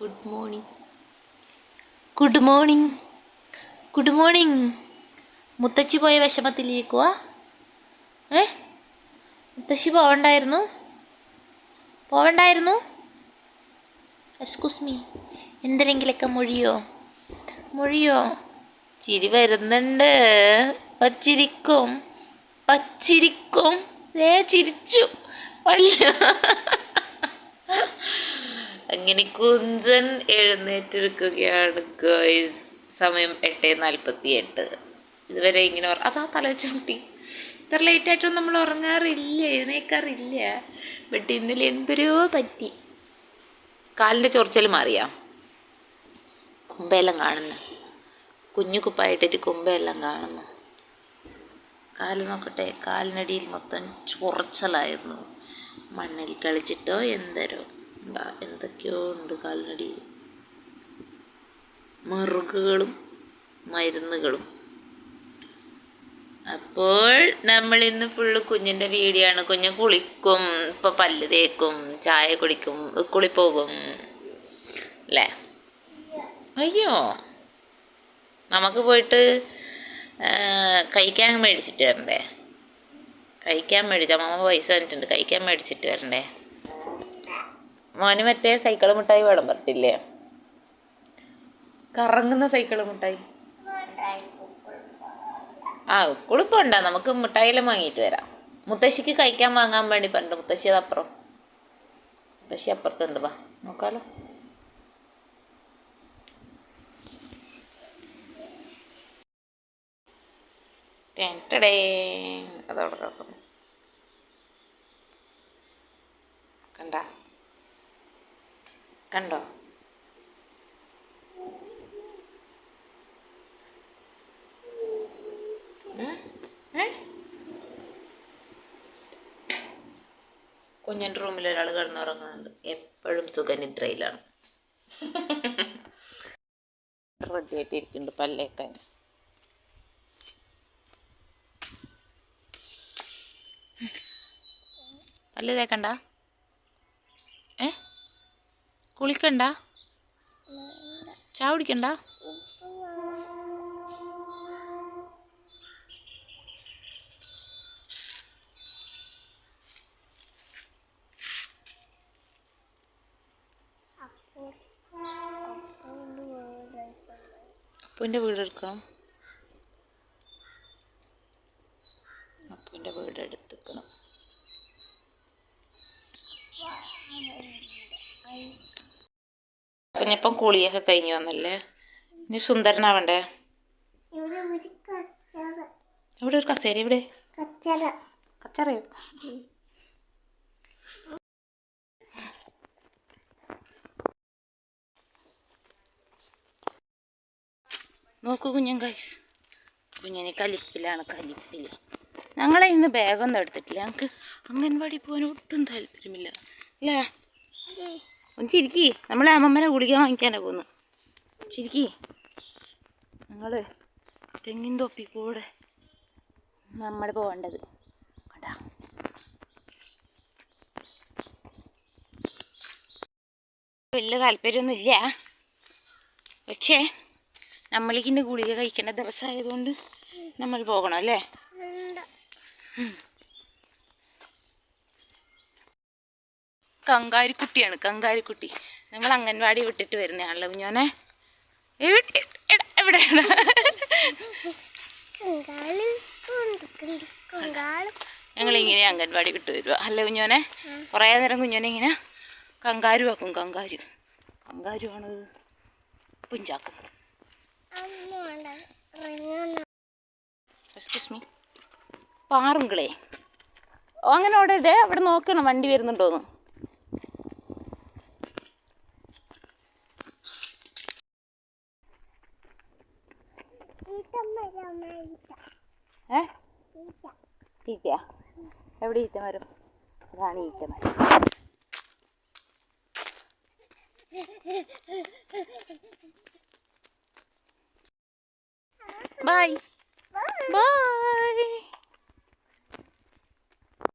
Good morning good morning good morning മുത്തച്ഛി പോയ വിഷമത്തിലിരിക്കുക ഏ? മുത്തശ്ശി പോവണ്ടായിരുന്നു? പോവണ്ടായിരുന്നു? Excuse me എന്തിനെങ്കിലൊക്കെ മൊഴിയോ? മൊഴിയോ? ചിരി വരുന്നുണ്ട്. പച്ചിരിക്കും പച്ചിരിക്കും ഏ ചിരിച്ചു. അല്ല അങ്ങനെ കുഞ്ചൻ എഴുന്നേറ്റിരിക്കുകയാണ് ഗേൾസ് സമയം എട്ട് നാൽപ്പത്തി എട്ട് ഇതുവരെ ഇങ്ങനെ അതാ തല വെച്ച് ഇത്ര ലേറ്റ് ആയിട്ടൊന്നും നമ്മൾ ഉറങ്ങാറില്ല എഴുന്നേക്കാറില്ല. ബട്ട് ഇന്നലെ എന്തൊരോ പറ്റി. കാലിന്റെ ചൊറിച്ചൽ മാറിയാ. കുമ്പയെല്ലാം കാണുന്നു. കുഞ്ഞു കുപ്പായിട്ടിട്ട് കുമ്പയെല്ലാം കാണുന്നു. കാൽ നോക്കട്ടെ കാലിനടിയിൽ മൊത്തം ചൊറച്ചലായിരുന്നു. മണ്ണിൽ കളിച്ചിട്ടോ എന്തരോ. എന്താ എന്തൊക്കെയോ ഉണ്ട് കാൽനടി. മുറുകുകളും മരുന്നുകളും. അപ്പോൾ നമ്മൾ ഇന്ന് ഫുള്ള് കുഞ്ഞിന്റെ വീഡിയോ ആണ്. കുഞ്ഞ് കുളിക്കും ഇപ്പൊ പല്ല് തേക്കും ചായ കുടിക്കും കുളിപ്പോകും അല്ലേ? അയ്യോ. നമുക്ക് പോയിട്ട് കഴിക്കാൻ മേടിച്ചിട്ട് വരണ്ടേ? കഴിക്കാൻ മേടിച്ച അമ്മ പൈസ തന്നിട്ടുണ്ട്. കഴിക്കാൻ മേടിച്ചിട്ട് വരണ്ടേ? മോന് മറ്റേ സൈക്കിൾ മിഠായി വേണം പറഞ്ഞിട്ടില്ലേ? കറങ്ങുന്ന സൈക്കിൾ മിഠായി ആ കുളിപ്പുണ്ട നമുക്ക് മിഠായിയെല്ലാം വാങ്ങിയിട്ട് വരാം. മുത്തശ്ശിക്ക് കഴിക്കാൻ വാങ്ങാൻ വേണ്ടി പറഞ്ഞു മുത്തശ്ശി അത് അപ്പുറം. മുത്തശ്ശി അപ്പുറത്തുണ്ട് വാ. നോക്കാലോ. ടെന്റടേ അതവിടെ കണ്ട? കണ്ടോ? കുഞ്ഞിന്റെ റൂമിൽ ഒരാൾ കിടന്നുറങ്ങുന്നുണ്ട്. എപ്പോഴും സുഖനിദ്രയിലാണ്. റെഡി ആയിട്ടിരിക്കുന്നുണ്ട് പല്ലേക്കാൻ. പല്ല് തേക്കണ്ട? കുളിക്കണ്ട? ചായ കുടിക്കണ്ട വീട് പിന്നെ കുളിയൊക്കെ കഴിഞ്ഞു വന്നല്ലേ? ഇനി സുന്ദരനാവണ്ടേ? ഇവിടെ ഒരു കസേര ഇവിടെ? കച്ചറ. കച്ചറയോ? നോക്കൂ കുഞ്ഞൻ കൈസ് കുഞ്ഞിന് കലിപ്പിലാണ് കലിപ്പിൽ ഞങ്ങളെ ഇന്ന് ബാഗൊന്നും എടുത്തിട്ടില്ല. ഞങ്ങൾക്ക് അംഗൻവാടി പോകാൻ ഒട്ടും താല്പര്യമില്ല. അല്ലേ? ഒന്ന് ചിരിക്കി. നമ്മളെ അമ്മമ്മനെ ഗുളിക വാങ്ങിക്കാനാണ് പോകുന്നത് ചിരിക്കി. ഞങ്ങൾ തെങ്ങിൻ തൊപ്പി കൂടെ നമ്മൾ പോകേണ്ടത്. കണ്ടാ? വലിയ താല്പര്യമൊന്നുമില്ല പക്ഷേ നമ്മളിക്കിന്റെ ഗുളിക കഴിക്കേണ്ട ദിവസമായതുകൊണ്ട് നമ്മൾ പോകണം അല്ലേ? കങ്കാരിക്കുട്ടിയാണ് കങ്കാരിക്കുട്ടി. നമ്മൾ അംഗൻവാടി വിട്ടിട്ട് വരുന്നതാണല്ലോ കുഞ്ഞോനെ. എവിടെ? ഇങ്ങനെ അംഗൻവാടി വിട്ട് വരുക അല്ല കുഞ്ഞോനെ? കുറേ നേരം കുഞ്ഞോനെ ഇങ്ങനെ കങ്കാരു. ആക്കും കങ്കാരു കങ്കാരു ആണ് പുഞ്ചാക്കും എക്സ്ക്യൂസ് മീ പാറുങ്കളേ. ഓ അങ്ങനെ അവിടെ ഇതേ അവിടെ നോക്കണം വണ്ടി വരുന്നുണ്ടോന്ന്. ഏ? ഈറ്റയാ എവിടെ ഈറ്റ മരം? അതാണ് ഈറ്റ മരം. Bye bye